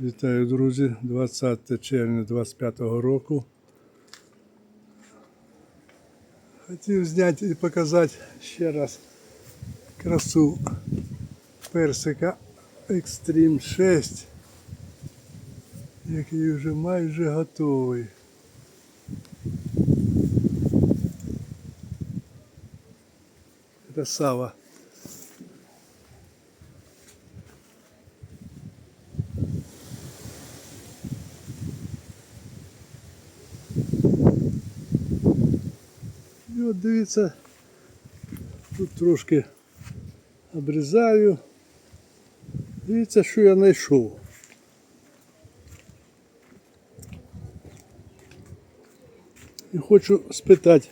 Вітаю, друзі! 20 червня 25 року. Хотів зняти і показати ще раз красу персика Extreme 6, який вже майже готовий. Красава. От дивіться, тут трошки обрізаю. Дивіться, що я знайшов. І хочу спитати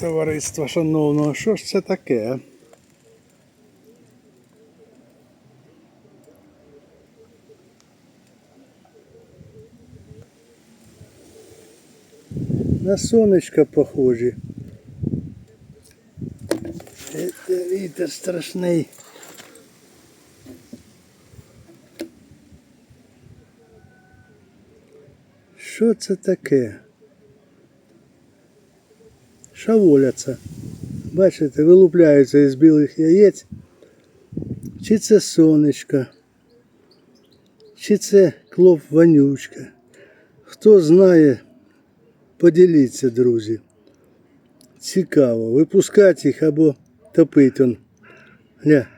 товариства шановного, що ж це таке? На сонечко похожі. Це вітер страшний. Що це таке? Шаволяться. Бачите, вилупляються із білих яєць. Чи це сонечко, чи це клоп вонючка. Хто знає, поділіться, друзі. Цікаво, випускати їх або топити он. Гля.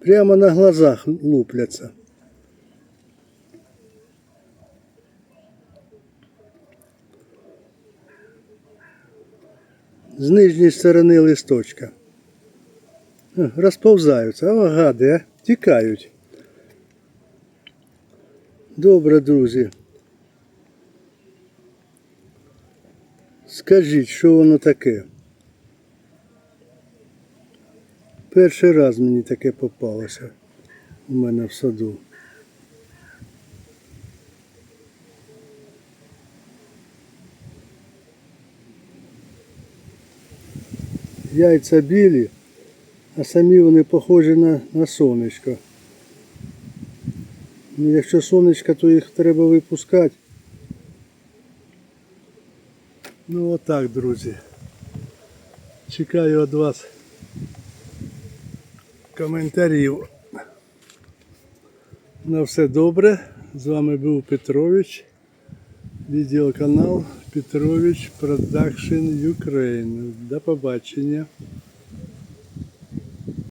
Прямо на глазах лупляться. З нижньої сторони листочка. Розповзаються, а гади, а? Тікають. Добре, друзі. Скажіть, що воно таке? Перший раз мені таке попалося у мене в саду. Яйця білі, а самі вони похожі на, на сонечко. Ну, якщо сонечко, то їх треба випускати. Ну отак, друзі. Чекаю від вас коментарів. На все добре. З вами був Петрович. Відеоканал Петрович Продакшн Ukraine. До побачення.